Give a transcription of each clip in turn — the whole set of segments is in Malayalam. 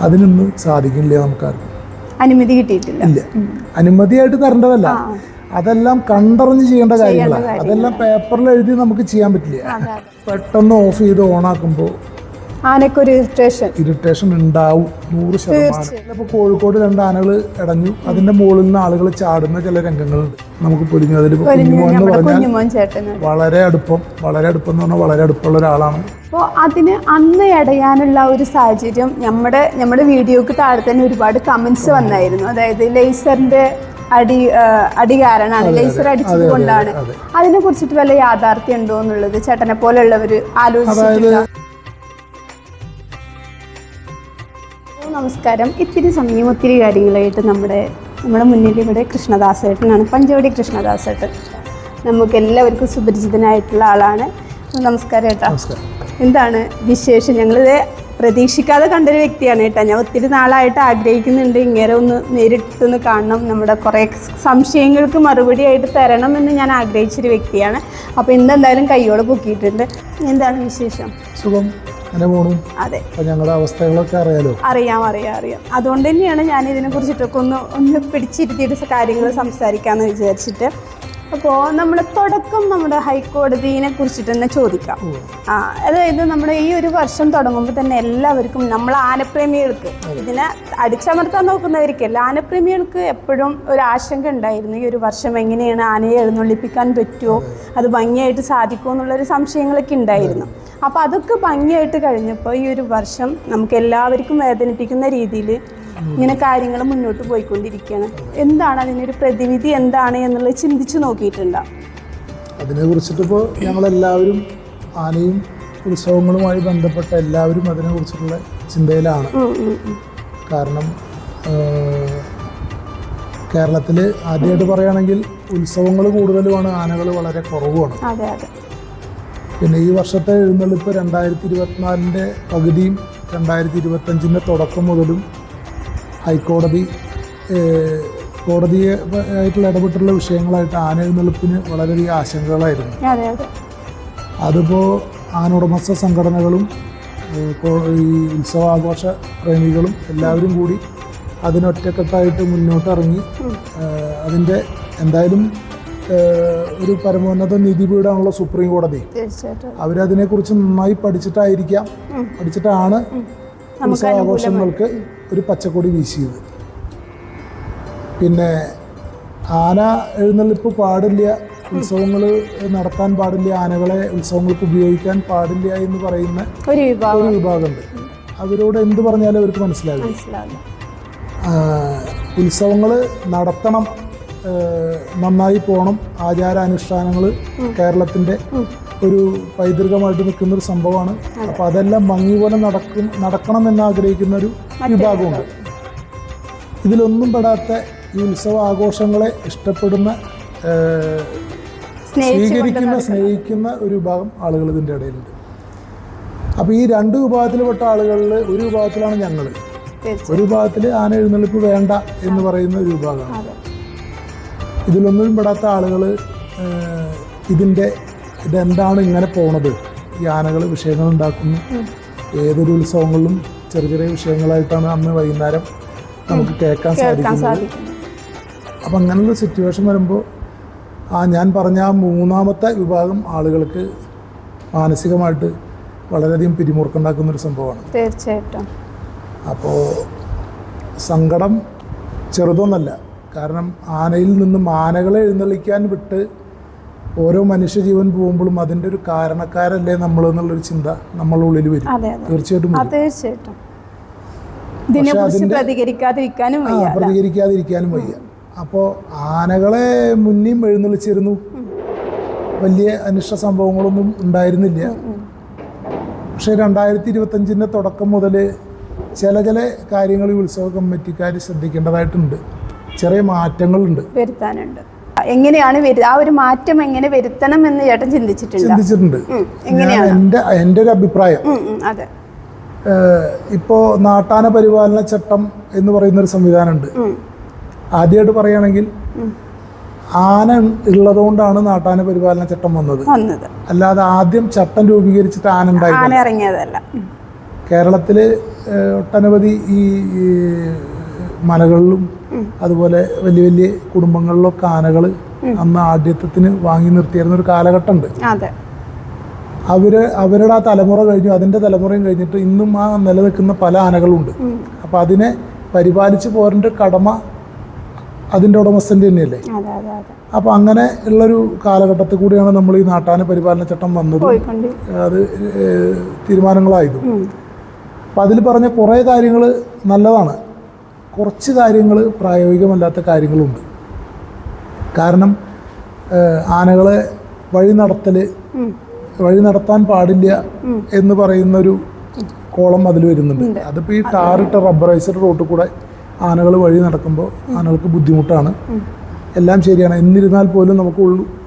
അതിനൊന്നും സാധിക്കില്ല നമുക്കാർക്കും. അനുമതി കിട്ടിയിട്ടില്ല. ഇല്ല. അനുമതിയായിട്ട് തരേണ്ടതല്ല. അതെല്ലാം കണ്ടറിഞ്ഞ് ചെയ്യേണ്ട കാര്യങ്ങളാണ് അതെല്ലാം പേപ്പറിൽ എഴുതി നമുക്ക് ചെയ്യാൻ പറ്റില്ല. പെട്ടെന്ന് ഓഫ് ചെയ്ത് ഓണാക്കുമ്പോൾ ആനക്കൊരു ഇറിറ്റേഷൻ ഇറിറ്റേഷൻ ഉണ്ടാവും. നൂറ് ശതമാനം. ഇപ്പോൾ കോഴിക്കോട് രണ്ട് ആനകൾ ഇടഞ്ഞു. അതിന്റെ മുകളിൽ നിന്ന് ആളുകൾ ചാടുന്ന ചില രംഗങ്ങളുണ്ട്. നമുക്ക് പൊലിഞ്ഞു അതിൽ വളരെ അടുപ്പം. വളരെ അടുപ്പം എന്ന് പറഞ്ഞാൽ വളരെ അടുപ്പമുള്ള ഒരാളാണ്. അപ്പോൾ അതിന് അന്ന് ഇടയാനുള്ള ഒരു സാഹചര്യം നമ്മുടെ നമ്മുടെ വീഡിയോക്ക് താഴെ തന്നെ ഒരുപാട് കമന്റ്സ് വന്നായിരുന്നു. അതായത് ലേസറിന്റെ അടി അടി കാരണമാണ് ലേസർ അടിച്ചത് കൊണ്ടാണ്. അതെ. അതിനെ കുറിച്ചിട്ട് വല്ല യാഥാർത്ഥ്യം ഉണ്ടോ എന്നുള്ളത് ചേട്ടനെ പോലെയുള്ളവർ ആലോചിച്ചിട്ടില്ല. നമസ്കാരം. ഇത്തിരി സമയം ഒത്തിരി കാര്യങ്ങളായിട്ട് നമ്മുടെ നമ്മുടെ മുന്നിൽ ഇവിടെ കൃഷ്ണദാസേട്ടനാണ്. പഞ്ചവടി കൃഷ്ണദാസേട്ടൻ. നമുക്ക് എല്ലാവർക്കും സുപരിചിതനായിട്ടുള്ള ആളാണ്. നമസ്കാരം ഏട്ടാ. എന്താണ് വിശേഷം? ഞങ്ങളിത് പ്രതീക്ഷിക്കാതെ കണ്ടൊരു വ്യക്തിയാണ് കേട്ടോ ഞാൻ ഒത്തിരി നാളായിട്ട് ആഗ്രഹിക്കുന്നുണ്ട് ഇങ്ങനെ ഒന്ന് നേരിട്ടൊന്ന് കാണണം. നമ്മുടെ കുറേ സംശയങ്ങൾക്ക് മറുപടി ആയിട്ട് തരണം എന്ന് ഞാൻ ആഗ്രഹിച്ചൊരു വ്യക്തിയാണ്. അപ്പോൾ ഇന്ന് എന്തായാലും കൈയോടെ പൊക്കിയിട്ടുണ്ട്. എന്താണ് വിശേഷം? സുഖം. അങ്ങനെ പോണു? അതെ. അപ്പൊ ഞങ്ങളുടെ അവസ്ഥകളൊക്കെ അറിയാലോ? അറിയാം അറിയാം അറിയാം. അതുകൊണ്ട് തന്നെയാണ് ഞാൻ ഇതിനെ കുറിച്ചിട്ടൊക്കെ ഒന്ന് ഒന്ന് പിടിച്ചിരുത്തിയിട്ട് കാര്യങ്ങൾ സംസാരിക്കാമെന്ന് വിചാരിച്ചിട്ട് അപ്പോൾ നമ്മൾ തുടക്കം നമ്മുടെ ഹൈക്കോടതിനെ കുറിച്ചിട്ട് തന്നെ ചോദിക്കാം ആ അതായത് നമ്മൾ ഈ ഒരു വർഷം തുടങ്ങുമ്പോൾ തന്നെ എല്ലാവർക്കും നമ്മൾ ആനപ്രേമികൾക്ക് ഇതിനെ അടിച്ചമർത്താൻ നോക്കുന്നവർക്കല്ല ആനപ്രേമികൾക്ക് എപ്പോഴും ഒരു ആശങ്ക ഉണ്ടായിരുന്നു ഈ ഒരു വർഷം എങ്ങനെയാണ് ആനയെ എഴുന്നള്ളിപ്പിക്കാൻ പറ്റുമോ അത് ഭംഗിയായിട്ട് സാധിക്കുമോ എന്നുള്ളൊരു സംശയങ്ങളൊക്കെ ഉണ്ടായിരുന്നു. അപ്പോൾ അതൊക്കെ ഭംഗിയായിട്ട് കഴിഞ്ഞപ്പോൾ ഈ ഒരു വർഷം നമുക്ക് എല്ലാവർക്കും വേദനിപ്പിക്കുന്ന രീതിയിൽ ഇങ്ങനെ കാര്യങ്ങൾ മുന്നോട്ട് പോയിക്കൊണ്ടിരിക്കുകയാണ്. എന്താണ് അതിനൊരു പ്രതിവിധി എന്താണ് എന്നുള്ളത് ചിന്തിച്ചു നോക്കിയിട്ടുണ്ട്? അതിനെ കുറിച്ചിട്ടിപ്പോൾ ഞങ്ങളെല്ലാവരും ആനയും ഉത്സവങ്ങളുമായി ബന്ധപ്പെട്ട എല്ലാവരും അതിനെ കുറിച്ചിട്ടുള്ള ചിന്തയിലാണ്. കാരണം കേരളത്തിൽ ആദ്യമായിട്ട് പറയുകയാണെങ്കിൽ ഉത്സവങ്ങൾ കൂടുതലുമാണ് ആനകൾ വളരെ കുറവുമാണ്. പിന്നെ ഈ വർഷത്തെ എഴുന്നള്ളിപ്പ് രണ്ടായിരത്തി ഇരുപത്തിനാലിന്റെ പകുതിയും രണ്ടായിരത്തി ഇരുപത്തഞ്ചിന്റെ തുടക്കം മുതലും ഹൈക്കോടതി കോടതിയെ ആയിട്ടുള്ള ഇടപെട്ടുള്ള വിഷയങ്ങളായിട്ട് ആന എഴുന്നള്ളിപ്പിന് വളരെയധികം ആശങ്കകളായിരുന്നു. അതെ അതെ. അതിപ്പോൾ ആനുടമസ്ഥ സംഘടനകളും ഈ ഉത്സവാഘോഷ പ്രേമികളും എല്ലാവരും കൂടി അതിനൊറ്റക്കെട്ടായിട്ട് മുന്നോട്ടിറങ്ങി അതിന്റെ എന്തായാലും ഒരു പരമോന്നത നീതിപീഠമാണല്ലോ സുപ്രീം കോടതി. അവരതിനെക്കുറിച്ച് നന്നായി പഠിച്ചിട്ടായിരിക്കാം. പഠിച്ചിട്ടാണ് ഉത്സവാഘോഷങ്ങൾക്ക് ഒരു പച്ചക്കൊടി വീശിയത്. പിന്നെ ആന എഴുന്നള്ളിപ്പ് പാടില്ല ഉത്സവങ്ങൾ നടത്താൻ പാടില്ല ആനകളെ ഉത്സവങ്ങൾക്ക് ഉപയോഗിക്കാൻ പാടില്ല എന്ന് പറയുന്ന ഒരു വിഭാഗമുണ്ട്. അവരോട് എന്ത് പറഞ്ഞാലും അവർക്ക് മനസ്സിലാവില്ല. മനസ്സിലാവില്ല. ഉത്സവങ്ങൾ നടത്തണം നന്നായി പോകണം ആചാരാനുഷ്ഠാനങ്ങൾ കേരളത്തിന്റെ ഒരു പൈതൃകമായിട്ട് നിൽക്കുന്ന ഒരു സംഭവമാണ്. അപ്പോൾ അതെല്ലാം ഭംഗി പോലെ നടക്കും നടക്കണം എന്ന് ആഗ്രഹിക്കുന്ന ഒരു വിഭാഗമുണ്ട്. ഇതിലൊന്നും പെടാത്ത ഈ ഉത്സവ ആഘോഷങ്ങളെ ഇഷ്ടപ്പെടുന്ന സ്വീകരിക്കുന്ന സ്നേഹിക്കുന്ന ഒരു വിഭാഗം ആളുകൾ ഇതിന്റെ ഇടയിലുണ്ട്. അപ്പോൾ ഈ രണ്ട് വിഭാഗത്തിൽപ്പെട്ട ആളുകളിൽ ഒരു വിഭാഗത്തിലാണ് ഞങ്ങൾ ഒരു വിഭാഗത്തിൽ ആന എഴുന്നള്ളിപ്പ് വേണ്ട എന്ന് പറയുന്ന ഒരു വിഭാഗമാണ്. ഇതിലൊന്നും പെടാത്ത ആളുകൾ ഇതിന്റെ ഇതെന്താണ് ഇങ്ങനെ പോണത്? ഈ ആനകൾ വിഷയങ്ങൾ ഉണ്ടാക്കുന്നു. ഏതൊരു ഉത്സവങ്ങളിലും ചെറിയ ചെറിയ വിഷയങ്ങളായിട്ടാണ് അന്ന് വൈകുന്നേരം നമുക്ക് കേൾക്കാൻ സാധിക്കുന്നത്. സാധിക്കും അപ്പം അങ്ങനെയുള്ള സിറ്റുവേഷൻ വരുമ്പോൾ ആ ഞാൻ പറഞ്ഞ ആ മൂന്നാമത്തെ വിഭാഗം ആളുകൾക്ക് മാനസികമായിട്ട് വളരെയധികം പിരിമുറുക്കുണ്ടാക്കുന്ന ഒരു സംഭവമാണ്. തീർച്ചയായിട്ടും. അപ്പോൾ സങ്കടം ചെറുതൊന്നല്ല. കാരണം ആനയിൽ നിന്നും ആനകളെ എഴുന്നള്ളിക്കാൻ വിട്ട് ഓരോ മനുഷ്യജീവൻ പോകുമ്പോഴും അതിന്റെ ഒരു കാരണക്കാരല്ലേ നമ്മൾ എന്നുള്ളൊരു ചിന്ത നമ്മളുടെ ഉള്ളിൽ വരും. തീർച്ചയായിട്ടും. തീർച്ചയായിട്ടും പ്രതികരിക്കാതിരിക്കാനും വയ്യ പ്രതികരിക്കാതിരിക്കാനും വയ്യ. അപ്പോൾ ആനകളെ മുന്നേയും എഴുന്നള്ളിച്ചിരുന്നു. വലിയ അനിഷ്ട സംഭവങ്ങളൊന്നും ഉണ്ടായിരുന്നില്ല. പക്ഷേ രണ്ടായിരത്തി ഇരുപത്തഞ്ചിന്റെ തുടക്കം മുതൽ ചില ചില കാര്യങ്ങൾ ഈ ഉത്സവ കമ്മിറ്റിക്കാർ ശ്രദ്ധിക്കേണ്ടതായിട്ടുണ്ട്. ചെറിയ മാറ്റങ്ങളുണ്ട്. വരുത്താനുണ്ട്. എങ്ങനെയാണ് ആ ഒരു മാറ്റം എങ്ങനെ വരുത്തണം എന്ന് ചേട്ടൻ ചിന്തിച്ചിട്ടുണ്ട്. ചിന്തിച്ചിട്ടുണ്ട്. എന്റെ ഒരു അഭിപ്രായം. അതെ. ഇപ്പോൾ നാട്ടാന പരിപാലന ചട്ടം എന്ന് പറയുന്ന ഒരു സംവിധാനമുണ്ട്. ഉണ്ട് ആദ്യമായിട്ട് പറയുകയാണെങ്കിൽ ആന ഉള്ളതുകൊണ്ടാണ് നാട്ടാന പരിപാലന ചട്ടം വന്നത്. അല്ലാതെ ആദ്യം ചട്ടം രൂപീകരിച്ചിട്ട് ആന ഉണ്ടായി ആന ഇറങ്ങിയതല്ല. ഉം, കേരളത്തിൽ ഒട്ടനവധി ഈ മലകളിലും അതുപോലെ വലിയ വലിയ കുടുംബങ്ങളിലൊക്കെ ആനകൾ അന്ന് ആദ്യത്വത്തിന് വാങ്ങി നിർത്തിയിരുന്ന ഒരു കാലഘട്ടമുണ്ട്. അവർ അവരുടെ ആ തലമുറ കഴിഞ്ഞു അതിന്റെ തലമുറയും കഴിഞ്ഞിട്ട് ഇന്നും ആ നിലനിൽക്കുന്ന പല ആനകളുണ്ട്. അപ്പൊ അതിനെ പരിപാലിച്ച് പോരേണ്ട കടമ അതിന്റെ ഉടമസ്ഥന്റെ തന്നെയല്ലേ? അപ്പൊ അങ്ങനെ ഉള്ളൊരു കാലഘട്ടത്തിൽ കൂടിയാണ് നമ്മൾ ഈ നാട്ടാന പരിപാലന ചട്ടം വന്നത്. അത് തീരുമാനങ്ങളായതും. തീരുമാനങ്ങളായിരുന്നു അപ്പം അതിൽ പറഞ്ഞ കുറേ കാര്യങ്ങൾ നല്ലതാണ്. കുറച്ച് കാര്യങ്ങൾ പ്രായോഗികമല്ലാത്ത കാര്യങ്ങളുണ്ട്. കാരണം ആനകളെ വഴി നടത്തൽ വഴി നടത്താൻ പാടില്ല എന്ന് പറയുന്നൊരു കോളം അതിൽ വരുന്നുണ്ട്. അതിപ്പോൾ ഈ ടാറിട്ട റബ്ബറൈസ്ഡ് റോട്ടിൽ കൂടെ ആനകൾ വഴി നടക്കുമ്പോൾ ആനകൾക്ക് ബുദ്ധിമുട്ടാണ്. എല്ലാം ശരിയാണ്. എന്നിരുന്നാൽ പോലും നമുക്ക്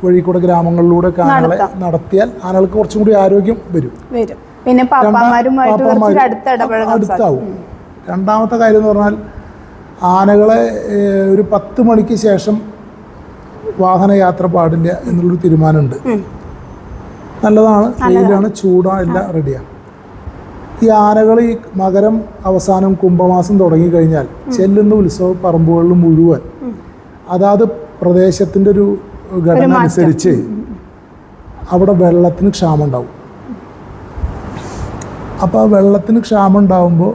വഴി കൂടെ ഗ്രാമങ്ങളിലൂടെ ആനകളെ നടത്തിയാൽ ആനകൾക്ക് കുറച്ചും കൂടി ആരോഗ്യം വരും. പിന്നെ അടുത്താവും. രണ്ടാമത്തെ കാര്യം എന്ന് പറഞ്ഞാൽ ആനകളെ ഒരു പത്ത് മണിക്ക് ശേഷം വാഹനയാത്ര പാടില്ല എന്നുള്ളൊരു തീരുമാനമുണ്ട്. നല്ലതാണ്. വെയിലാണ് ചൂടാണ് എല്ലാം റെഡിയാണ് ഈ ആനകൾ ഈ മകരം അവസാനം കുംഭമാസം തുടങ്ങിക്കഴിഞ്ഞാൽ ചെല്ലുന്ന ഉത്സവ പറമ്പുകളിൽ മുഴുവൻ അതാത് പ്രദേശത്തിന്റെ ഒരു ഘടന അനുസരിച്ച് അവിടെ വെള്ളത്തിന് ക്ഷാമം ഉണ്ടാവും അപ്പോൾ ആ വെള്ളത്തിന് ക്ഷാമം ഉണ്ടാവുമ്പോൾ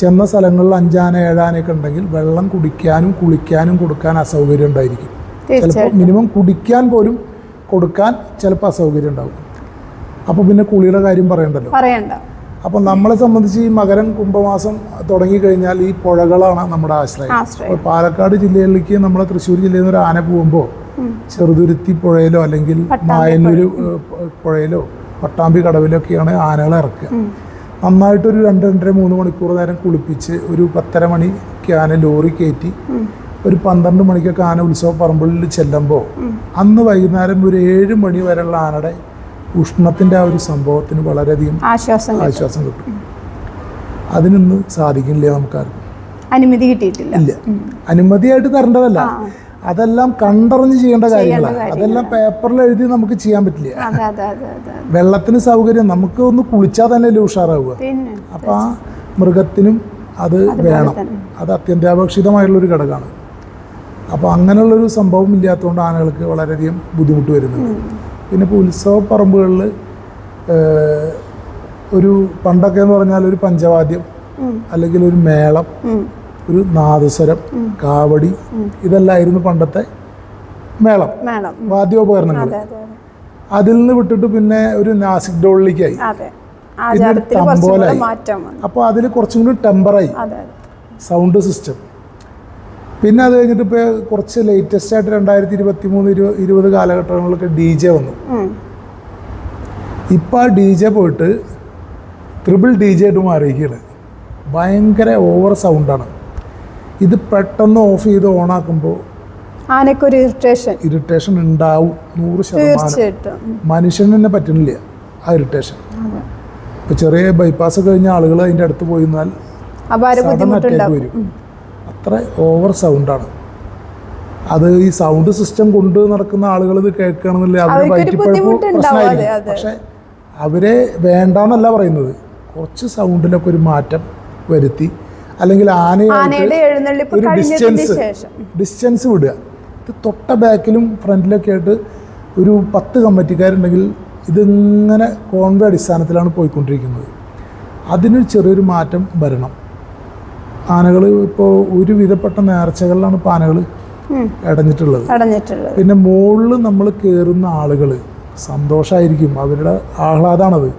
ചെന്ന സ്ഥലങ്ങളിൽ അഞ്ചാന ഏഴാനൊക്കെ ഉണ്ടെങ്കിൽ വെള്ളം കുടിക്കാനും കുളിക്കാനും കൊടുക്കാൻ അസൗകര്യം ഉണ്ടായിരിക്കും. ചിലപ്പോൾ മിനിമം കുടിക്കാൻ പോലും കൊടുക്കാൻ ചിലപ്പോൾ അസൗകര്യം ഉണ്ടാവും. അപ്പോൾ പിന്നെ കുളിയുടെ കാര്യം പറയണ്ടല്ലോ? പറയണ്ട. അപ്പോൾ നമ്മളെ സംബന്ധിച്ച് ഈ മകരം കുംഭമാസം തുടങ്ങിക്കഴിഞ്ഞാൽ ഈ പുഴകളാണ് നമ്മുടെ ആശ്രയം. അപ്പോൾ പാലക്കാട് ജില്ലയിലേക്ക് നമ്മുടെ തൃശ്ശൂർ ജില്ലയിൽ നിന്ന് ഒരു ആന പോകുമ്പോൾ ചെറുതുരുത്തി പുഴയിലോ അല്ലെങ്കിൽ മായന്നൂർ പുഴയിലോ പട്ടാമ്പി കടവിലൊക്കെയാണ് ആനകൾ ആനകളെ ഇറക്കുക. നന്നായിട്ടൊരു രണ്ട് രണ്ടര മൂന്ന് മണിക്കൂർ നേരം കുളിപ്പിച്ച് ഒരു പത്തര മണിക്ക് ആന ലോറി കയറ്റി. ഒരു പന്ത്രണ്ട് മണിക്കൊക്കെ ആന ഉത്സവ പറമ്പിൽ ചെല്ലുമ്പോൾ അന്ന് വൈകുന്നേരം ഒരു ഏഴ് മണി വരെയുള്ള ആനയുടെ ഉഷ്ണത്തിന്റെ ആ ഒരു സംഭവത്തിന് വളരെയധികം ആശ്വാസം കിട്ടും. ആശ്വാസം കിട്ടും. അതിനൊന്നും സാധിക്കില്ല നമുക്കാർക്കും. അനുമതി കിട്ടിയിട്ടില്ല. ഇല്ല. അനുമതിയായിട്ട് തരേണ്ടതല്ല. അതെല്ലാം കണ്ടറിഞ്ഞ് ചെയ്യേണ്ട കാര്യങ്ങളാണ് അതെല്ലാം പേപ്പറിൽ എഴുതി നമുക്ക് ചെയ്യാൻ പറ്റില്ല. വെള്ളത്തിന് സൗകര്യം നമുക്ക് ഒന്ന് കുളിച്ചാൽ തന്നെ ഉഷാറാവുക. അപ്പം ആ മൃഗത്തിനും അത് വേണം. അത് അത്യന്താപേക്ഷിതമായുള്ളൊരു ഘടകമാണ്. അപ്പോൾ അങ്ങനെയുള്ളൊരു സംഭവം ഇല്ലാത്തതുകൊണ്ട് ആനകൾക്ക് വളരെയധികം ബുദ്ധിമുട്ട് വരുന്നുണ്ട്. പിന്നെ ഇപ്പോൾ ഉത്സവ പറമ്പുകളിൽ ഒരു പണ്ടൊക്കെ എന്ന് പറഞ്ഞാൽ ഒരു പഞ്ചവാദ്യം അല്ലെങ്കിൽ ഒരു മേളം. ഒരു നാദസ്വരം കാവടി ഇതെല്ലായിരുന്നു പണ്ടത്തെ മേളം. വാദ്യോപകരണങ്ങൾ അതെ അതെ അതെ. അതിൽ നിന്ന് വിട്ടിട്ട് പിന്നെ ഒരു നാസിക് ഡോളിലേക്കായി. കുറച്ചും കൂടെ അപ്പോൾ അതിൽ കുറച്ചും കൂടി ടെമ്പറായി. Sound system. പിന്നെ അത് കഴിഞ്ഞിട്ട് ഇപ്പോൾ കുറച്ച് ലേറ്റസ്റ്റ് ആയിട്ട് രണ്ടായിരത്തി ഇരുപത്തി മൂന്ന് ഇരുപത് ഇരുപത് കാലഘട്ടങ്ങളിലൊക്കെ ഡി ജെ വന്നു. ഇപ്പൊ ഇപ്പോൾ ആ ഡി ജെ പോയിട്ട് ട്രിപ്പിൾ ഡി ജെ ആയിട്ട് മാറിയിരിക്കുകയാണ്. ഭയങ്കര ഓവർ സൗണ്ടാണ്. ഇത് പെട്ടെന്ന് ഓഫ് ചെയ്ത് ഓണാക്കുമ്പോൾ ആനക്കൊരു ഇറിറ്റേഷൻ ഇറിറ്റേഷൻ ഉണ്ടാവും. നൂറ് ശതമാനം. മനുഷ്യന് തന്നെ പറ്റുന്നില്ല ആ ഇറിറ്റേഷൻ ഇപ്പൊ ചെറിയ ബൈപ്പാസ് കഴിഞ്ഞ ആളുകൾ അതിന്റെ അടുത്ത് പോയി അറ്റാക്ക് വരും. അത്ര ഓവർ സൗണ്ടാണ് അത് ഈ സൗണ്ട് സിസ്റ്റം കൊണ്ട് നടക്കുന്ന ആളുകൾ ഇത് കേൾക്കണമെന്നില്ല. അവർ വയറ്റിപ്പഴപ്പ് പ്രശ്നമായിരിക്കും. പക്ഷെ അവരെ വേണ്ടാന്നല്ല പറയുന്നത്. കുറച്ച് സൗണ്ടിലൊക്കെ ഒരു മാറ്റം വരുത്തി അല്ലെങ്കിൽ ആനയായിട്ട് ഒരു ഡിസ്റ്റൻസ് ഡിസ്റ്റൻസ് വിടുക. ഇത് തൊട്ട ബാക്കിലും ഫ്രണ്ടിലൊക്കെ ആയിട്ട് ഒരു പത്ത് കമ്മിറ്റിക്കാരുണ്ടെങ്കിൽ ഇതിങ്ങനെ കോൺവേ അടിസ്ഥാനത്തിലാണ് പോയിക്കൊണ്ടിരിക്കുന്നത്. അതിന് ചെറിയൊരു മാറ്റം വരണം. ആനകൾ ഇപ്പോൾ ഒരുവിധപ്പെട്ട നേർച്ചകളിലാണ് ഇപ്പോൾ ആനകൾ അടഞ്ഞിട്ടുള്ളത്. പിന്നെ മുകളിൽ നമ്മൾ കയറുന്ന ആളുകൾ സന്തോഷമായിരിക്കും അവരുടെ ആഹ്ലാദമാണത്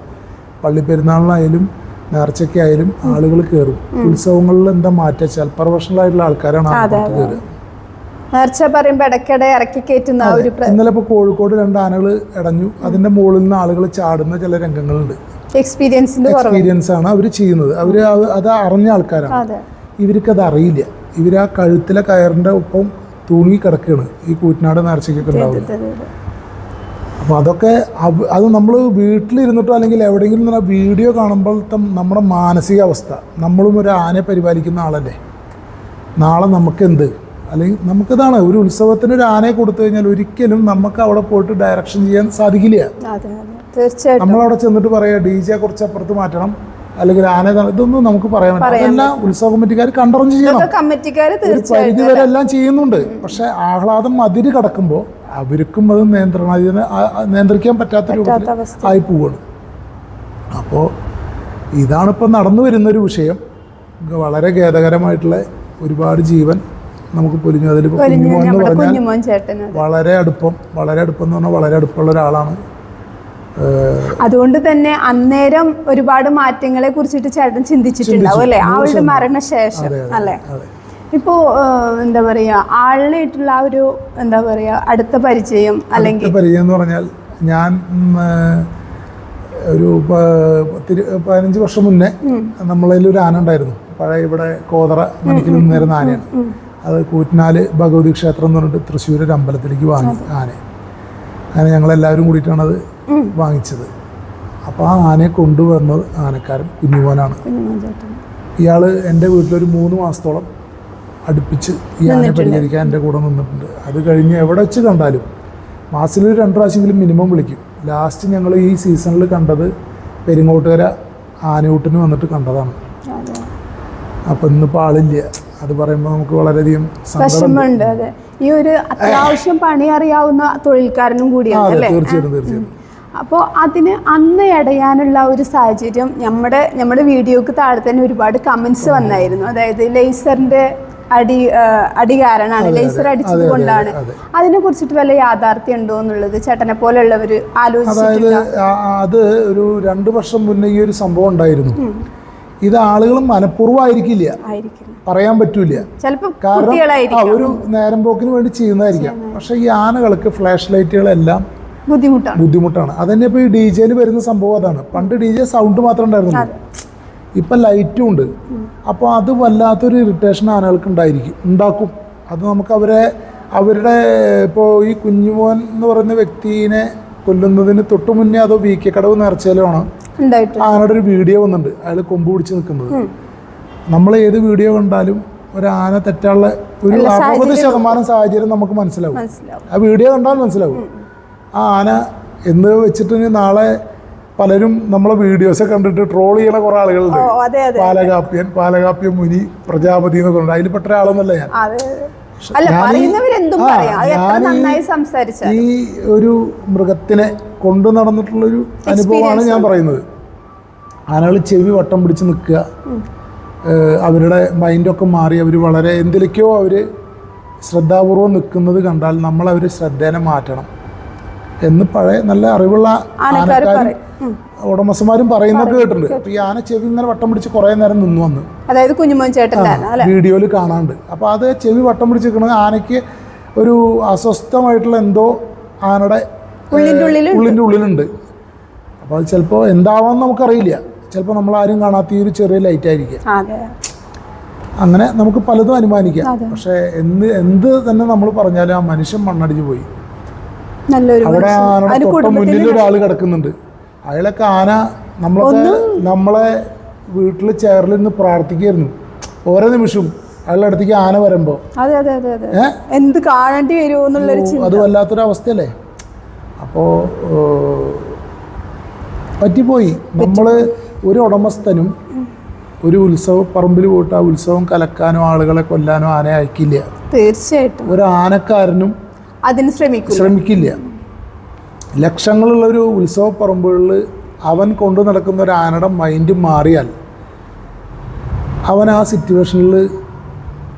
പള്ളി പെരുന്നാളിനായാലും നേർച്ചയ്ക്കായാലും ആളുകൾ കയറും. ഉത്സവങ്ങളിൽ എന്താ മാറ്റം പ്രൊഫഷണൽ ആയിട്ടുള്ള ആൾക്കാരാണ് കയറുക. നേർച്ച പറയുമ്പോ ഇടയ്ക്കിടെ ഇറക്കി കയറ്റുന്ന ഒരു ഇന്നലെ ഇപ്പോൾ കോഴിക്കോട് രണ്ട് ആനകൾ ഇടഞ്ഞു. അതിന്റെ മുകളിൽ നിന്ന് ആളുകൾ ചാടുന്ന ചില രംഗങ്ങളുണ്ട്. എക്സ്പീരിയൻസിന്റെ എക്സ്പീരിയൻസ് ആണ് അവർ ചെയ്യുന്നത്. അവർ അത് അറിഞ്ഞ ആൾക്കാരാണ്. ഇവർക്ക് അത് അറിയില്ല. ഇവർ ആ കഴുത്തിലെ കയറിന്റെ ഒപ്പം തൂങ്ങി കിടക്കുകയാണ് ഈ കൂറ്റനാട് നേർച്ചയ്ക്കൊക്കെ ഉണ്ടാവുന്നത്. അപ്പോൾ അതൊക്കെ അത് നമ്മൾ വീട്ടിലിരുന്നിട്ടോ അല്ലെങ്കിൽ എവിടെയെങ്കിലും നിന്ന് വീഡിയോ കാണുമ്പോൾ നമ്മുടെ മാനസികാവസ്ഥ. നമ്മളും ഒരു ആനയെ പരിപാലിക്കുന്ന ആളല്ലേ? നാളെ നമുക്കെന്ത്? അല്ലെങ്കിൽ നമുക്കിതാണ് ഒരു ഉത്സവത്തിന് ഒരു ആനയെ കൊടുത്തു കഴിഞ്ഞാൽ ഒരിക്കലും നമുക്ക് അവിടെ പോയിട്ട് ഡയറക്ഷൻ ചെയ്യാൻ സാധിക്കില്ല. നമ്മളവിടെ ചെന്നിട്ട് പറയാം ഡി ജെ കുറച്ച് അപ്പുറത്ത് മാറ്റണം. അല്ലെങ്കിൽ ആന ത- ഇതൊന്നും നമുക്ക് പറയാൻ പറ്റില്ല. അതെല്ലാം ഉത്സവ കമ്മിറ്റിക്കാർ കണ്ടറിഞ്ഞ് ചെയ്യണം. കമ്മിറ്റിക്കാർ പരിധി വരെ എല്ലാം ചെയ്യുന്നുണ്ട്. പക്ഷെ ആഹ്ലാദം അതിര് കടക്കുമ്പോൾ അവർക്കും അത് നിയന്ത്രണം അതിന് നിയന്ത്രിക്കാൻ പറ്റാത്ത രൂപത്തിൽ. ആയി പോവുകയാണ്. അപ്പോൾ ഇതാണിപ്പോൾ നടന്നു വരുന്നൊരു വിഷയം. വളരെ ഖേദകരമായിട്ടുള്ള ഒരുപാട് ജീവൻ നമുക്ക് പൊലിഞ്ഞു അതിൽ കുഞ്ഞുമോൻ എന്ന് പറഞ്ഞാൽ വളരെ അടുപ്പം വളരെ അടുപ്പം എന്ന് പറഞ്ഞാൽ വളരെ അടുപ്പമുള്ള ഒരാളാണ്. അതുകൊണ്ട് തന്നെ അന്നേരം ഒരുപാട് മാറ്റങ്ങളെ കുറിച്ചിട്ട് ചേട്ടൻ ചിന്തിച്ചിട്ടുണ്ടാവും അല്ലേ? ആളുടെ മരണശേഷം അല്ലേ? ഇപ്പോ എന്താ പറയാ ആളിനായിട്ടുള്ള ആ ഒരു എന്താ പറയാ അടുത്ത പരിചയം അല്ലെങ്കിൽ പരിചയം എന്ന് പറഞ്ഞാൽ ഞാൻ ഒരു പത്തിരു പതിനഞ്ച് വർഷം മുന്നേ നമ്മളതിൽ ഒരു ആന ഉണ്ടായിരുന്നു. പഴയ ഇവിടെ കോതറ മണിക്കിൽ നിന്നിരുന്ന ആനയാണ്. അത് കൂറ്റനാല് ഭഗവതി ക്ഷേത്രം എന്ന് പറഞ്ഞിട്ട് തൃശ്ശൂർ ഒരു അമ്പലത്തിലേക്ക് വാങ്ങി ആന അങ്ങനെ ഞങ്ങളെല്ലാവരും കൂടിയിട്ടാണ് അത് വാങ്ങിച്ചത്. അപ്പോൾ ആ ആനയെ കൊണ്ടുവന്നത് ആനക്കാരൻ കുഞ്ഞുമോനാണ്. ഇയാൾ എന്റെ വീട്ടിലൊരു മൂന്ന് മാസത്തോളം അടുപ്പിച്ച് ഈ ആനയെ പരിചരിക്കാൻ എന്റെ കൂടെ നിന്നിട്ടുണ്ട്. അത് കഴിഞ്ഞ് എവിടെ വെച്ച് കണ്ടാലും മാസത്തിൽ ഒരു രണ്ട് പ്രാവശ്യമെങ്കിലും മിനിമം വിളിക്കും. ലാസ്റ്റ് ഞങ്ങൾ ഈ സീസണിൽ കണ്ടത് പെരിങ്ങോട്ടുകര ആനയൂട്ടിന് വന്നിട്ട് കണ്ടതാണ്. അപ്പം ഇന്നിപ്പോൾ ആളില്ല. അത് പറയുമ്പോൾ നമുക്ക് വളരെയധികം വിഷമമുണ്ട്. അതെ. ഈ ഒരു അത്യാവശ്യം പണി അറിയാവുന്ന തൊഴിൽക്കാരനും കൂടിയാണ് തീർച്ചയായിട്ടും തീർച്ചയായിട്ടും. അപ്പോൾ അതിന് അന്ന് ഇടയാനുള്ള ഒരു സാഹചര്യം നമ്മുടെ നമ്മുടെ വീഡിയോക്ക് താഴെ തന്നെ ഒരുപാട് കമൻസ് വന്നായിരുന്നു. അതായത് ലേസറിന്റെ അടി അടി കാരണമാണ് ലേസർ അടിച്ചത് കൊണ്ടാണ്. അതെ. അതിനെ കുറിച്ചിട്ട് വല്ല യാഥാർത്ഥ്യം ഉണ്ടോ എന്നുള്ളത് ചേട്ടനെ പോലെയുള്ളവർ ആലോചിച്ചത് അത് ഒരു രണ്ട് വർഷം മുന്നേ ഈ ഒരു സംഭവം ഉണ്ടായിരുന്നു. ഇത് ആളുകൾ മനഃപൂർവമായിരിക്കില്ല. പറയാൻ പറ്റൂല ചിലപ്പോൾ കാരണം ഒരു നേരം പോക്കിന് വേണ്ടി ചെയ്യുന്നതായിരിക്കാം. പക്ഷെ ഈ ആനകൾക്ക് ഫ്ലാഷ് ലൈറ്റുകളെല്ലാം ബുദ്ധിമുട്ടാണ്. ബുദ്ധിമുട്ടാണ്. അതന്നെ ഇപ്പോൾ ഈ ഡി ജെയിൽ വരുന്ന സംഭവം അതാണ്. പണ്ട് ഡി ജെ സൗണ്ട് മാത്രമേ ഉണ്ടായിരുന്നുള്ളൂ. ഇപ്പം ലൈറ്റും ഉണ്ട്. അപ്പോൾ അത് വല്ലാത്തൊരു ഇറിറ്റേഷൻ ആനകൾക്ക് ഉണ്ടായിരിക്കും. ഉണ്ടാക്കും. അത് നമുക്ക് അവരെ അവരുടെ ഇപ്പോൾ ഈ കുഞ്ഞുമോൻ എന്ന് പറയുന്ന വ്യക്തിനെ കൊല്ലുന്നതിന് തൊട്ട് മുന്നേ അതോ വി കെ കടവ് നേർച്ചയിലാണ് ആനയുടെ ഒരു വീഡിയോ വന്നിട്ടുണ്ട്. അയാൾ കൊമ്പ് പിടിച്ച് നിൽക്കുന്നത്. നമ്മൾ ഏത് വീഡിയോ കണ്ടാലും ഒരു ആന തെറ്റാനുള്ള ഒരു അറുപത് ശതമാനം സാഹചര്യം നമുക്ക് മനസ്സിലാവും. മനസ്സിലാവും. ആ വീഡിയോ കണ്ടാൽ മനസ്സിലാവും. ആ ആന എന്ന് വെച്ചിട്ട് നാളെ പലരും നമ്മളെ വീഡിയോസ് കണ്ടിട്ട് ട്രോൾ ചെയ്യണ കുറെ ആളുകളുണ്ട്. പാലകാപ്യൻ പാലകാപ്യൻ മുനി പ്രജാപതി എന്നൊക്കെ ഉണ്ട്. അതിൽപ്പെട്ട ഒരാളെന്നല്ല ഞാൻ. ഈ ഒരു മൃഗത്തിനെ കൊണ്ടു നടന്നിട്ടുള്ളൊരു അനുഭവമാണ് ഞാൻ പറയുന്നത്. ആനകൾ ചെവി വട്ടം പിടിച്ച് നിൽക്കുക. അവരുടെ മൈൻഡൊക്കെ മാറി. അവർ വളരെ എന്തിലേക്കോ അവർ ശ്രദ്ധാപൂർവം നിൽക്കുന്നത് കണ്ടാൽ നമ്മൾ അവർ ശ്രദ്ധേനെ മാറ്റണം. എന്ന് പഴയ നല്ല അറിവുള്ള ആനക്കാര്. ഉടമസ്ഥന്മാരും പറയുന്നത് കേട്ടിട്ടുണ്ട്. അപ്പൊ ഈ ആന ചെവി ഇങ്ങനെ വട്ടം പിടിച്ച് കുറെ നേരം നിന്നു വന്ന് അതായത് കുഞ്ഞുമോൻ ചേട്ടൻ വീഡിയോയിൽ കാണാണ്ട്. അപ്പൊ അത് ചെവി വട്ടം പിടിച്ചിരിക്കുന്നത് ആനയ്ക്ക് ഒരു അസ്വസ്ഥമായിട്ടുള്ള എന്തോ ആനയുടെ ഉള്ളിന്റെ ഉള്ളിന്റെ ഉള്ളിലുണ്ട്. അപ്പോൾ അത് ചിലപ്പോൾ എന്താവാന്ന് നമുക്കറിയില്ല. ചിലപ്പോൾ നമ്മൾ ആരും കാണാത്ത ഈ ഒരു ചെറിയ ലൈറ്റ് ആയിരിക്കും. അങ്ങനെ നമുക്ക് പലതും അനുമാനിക്കാം. പക്ഷേ എന്ത് എന്ത് തന്നെ നമ്മൾ പറഞ്ഞാലും ആ മനുഷ്യൻ മണ്ണടിച്ച് പോയി. നല്ലൊരു അവിടെ. ആനയുടെ അതിന് തൊട്ട് കുടുംബത്തിൽ മുന്നിൽ ഒരാൾ കിടക്കുന്നുണ്ട്. അയാളൊക്കെ ആന നമ്മളൊക്കെ നമ്മളെ വീട്ടിൽ ചെയറിൽ നിന്ന് പ്രാർത്ഥിക്കായിരുന്നു ഓരോ നിമിഷവും അയാളുടെ അടുത്തേക്ക് ആന വരുമ്പോൾ അതെ അതെ അതെ അതെ. എന്ത് കാണേണ്ടി വരുമോ എന്നുള്ളൊരു അത് വല്ലാത്തൊരു അവസ്ഥയല്ലേ അപ്പോൾ പറ്റിപ്പോയി. നമ്മൾ ഒരു ഉടമസ്ഥനും ഒരു ഉത്സവ പറമ്പിൽ പോയിട്ട് ആ ഉത്സവം കലക്കാനോ ആളുകളെ കൊല്ലാനോ ആനയെ അയക്കില്ല. തീർച്ചയായിട്ടും. ഒരു ആനക്കാരനും അതിന് ശ്രമിക്കും ശ്രമിക്കില്ല. ലക്ഷങ്ങളുള്ള ഒരു ഉത്സവ പറമ്പുകളിൽ അവൻ കൊണ്ടു നടക്കുന്ന ഒരു ആനയുടെ മൈൻഡ് മാറിയാൽ അവൻ ആ സിറ്റുവേഷനിൽ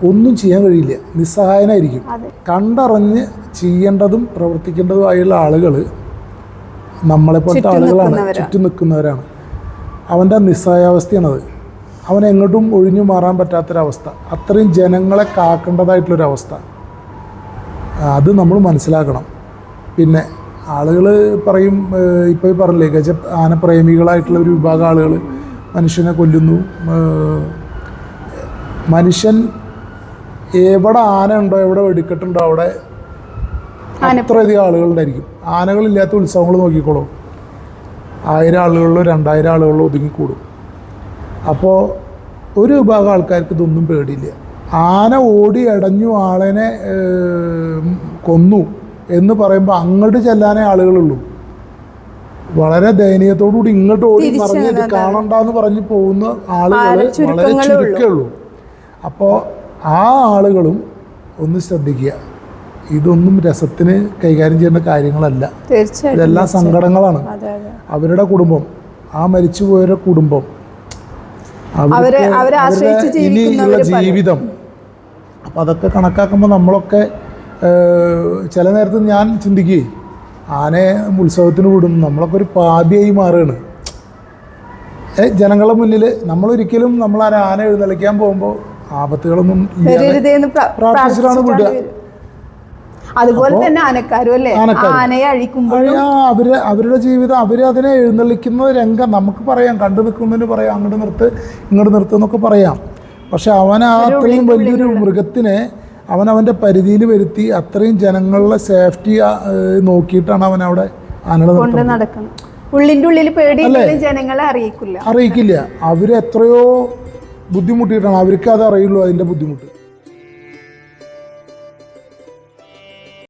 ഒന്നും ചെയ്യാൻ കഴിയില്ല. നിസ്സഹായനായിരിക്കും. കണ്ടറിഞ്ഞ് ചെയ്യേണ്ടതും പ്രവർത്തിക്കേണ്ടതുമായുള്ള ആളുകൾ നമ്മളെപ്പോലത്തെ ആളുകളാണ്. ചുറ്റും നിൽക്കുന്നവരാണ്. അവന്റെ നിസ്സഹായാവസ്ഥയാണത്. അവൻ എങ്ങോട്ടും ഒഴിഞ്ഞു മാറാൻ പറ്റാത്തൊരവസ്ഥ. അത്രയും ജനങ്ങളെ കാക്കേണ്ടതായിട്ടുള്ളൊരവസ്ഥ. അത് നമ്മൾ മനസ്സിലാക്കണം. പിന്നെ ആളുകൾ പറയും ഇപ്പോൾ പറഞ്ഞില്ലേ ഗജ ആനപ്രേമികളായിട്ടുള്ള ഒരു വിഭാഗം ആളുകൾ മനുഷ്യനെ കൊല്ലുന്നു. മനുഷ്യൻ എവിടെ ആന ഉണ്ടോ എവിടെ വെടിക്കെട്ടുണ്ടോ അവിടെ അത്രയധികം ആളുകളുണ്ടായിരിക്കും ആനകളില്ലാത്ത ഉത്സവങ്ങൾ നോക്കിക്കോളൂ. ആയിരം ആളുകളിലോ രണ്ടായിരം ആളുകളിലോ ഒതുങ്ങിക്കൂടും അപ്പോൾ ഒരു വിഭാഗം ആൾക്കാർക്ക് ഇതൊന്നും പേടിയില്ല. ആന ഓടി അടഞ്ഞു ആളനെ കൊന്നു എന്ന് പറയുമ്പോൾ അങ്ങോട്ട് ചെല്ലാനേ ആളുകളുള്ളൂ. വളരെ ദയനീയത്തോടുകൂടി ഇങ്ങോട്ട് ഓടി പറഞ്ഞ് ഇത് കാണണ്ടെന്ന് പറഞ്ഞ് പോകുന്ന ആളുകൾ വളരെ ചുരുക്കേ ഉള്ളൂ അപ്പോൾ ആ ആളുകളും ഒന്ന് ശ്രദ്ധിക്കുക. ഇതൊന്നും രസത്തിന് കൈകാര്യം ചെയ്യേണ്ട കാര്യങ്ങളല്ല. ഇതെല്ലാം സങ്കടങ്ങളാണ്. അവരുടെ കുടുംബം ആ മരിച്ചുപോയവരുടെ കുടുംബം അവരുടെ ഇനിയുള്ള ജീവിതം അപ്പം അതൊക്കെ കണക്കാക്കുമ്പോൾ നമ്മളൊക്കെ ചില നേരത്ത് ഞാൻ ചിന്തിക്കുകയും ആനയെ ഉത്സവത്തിന് വിടും നമ്മളൊക്കെ ഒരു പാപിയായി മാറുകയാണ്. ഏ ജനങ്ങളുടെ മുന്നിൽ നമ്മളൊരിക്കലും നമ്മൾ ആ ആന എഴുന്നള്ളിക്കാൻ പോകുമ്പോൾ ആപത്തുകളൊന്നും പ്രാർത്ഥിച്ചിട്ടാണ് വിടുക. അതുപോലെ തന്നെ ആനക്കാരും അല്ലേ. ആനയെ അവർ അവരുടെ ജീവിതം അവർ അതിനെ എഴുന്നള്ളിക്കുന്ന രംഗം നമുക്ക് പറയാം. കണ്ടു നിൽക്കുന്നതിന് പറയാം. അങ്ങോട്ട് നിർത്ത് ഇങ്ങോട്ട് നിർത്തുന്നൊക്കെ പറയാം. പക്ഷെ അവൻ ആ അത്രയും വലിയൊരു മൃഗത്തിനെ അവൻ അവന്റെ പരിധിയിൽ വരുത്തി അത്രയും ജനങ്ങളുടെ സേഫ്റ്റി നോക്കിയിട്ടാണ് അവൻ അവിടെ ആനകളെ ഉള്ളിൽ ജനങ്ങളെ അറിയിക്കില്ല. അറിയിക്കില്ല. അവർ എത്രയോ ബുദ്ധിമുട്ടിയിട്ടാണ്. അവർക്ക് അത് അറിയുള്ളൂ അതിന്റെ ബുദ്ധിമുട്ട്.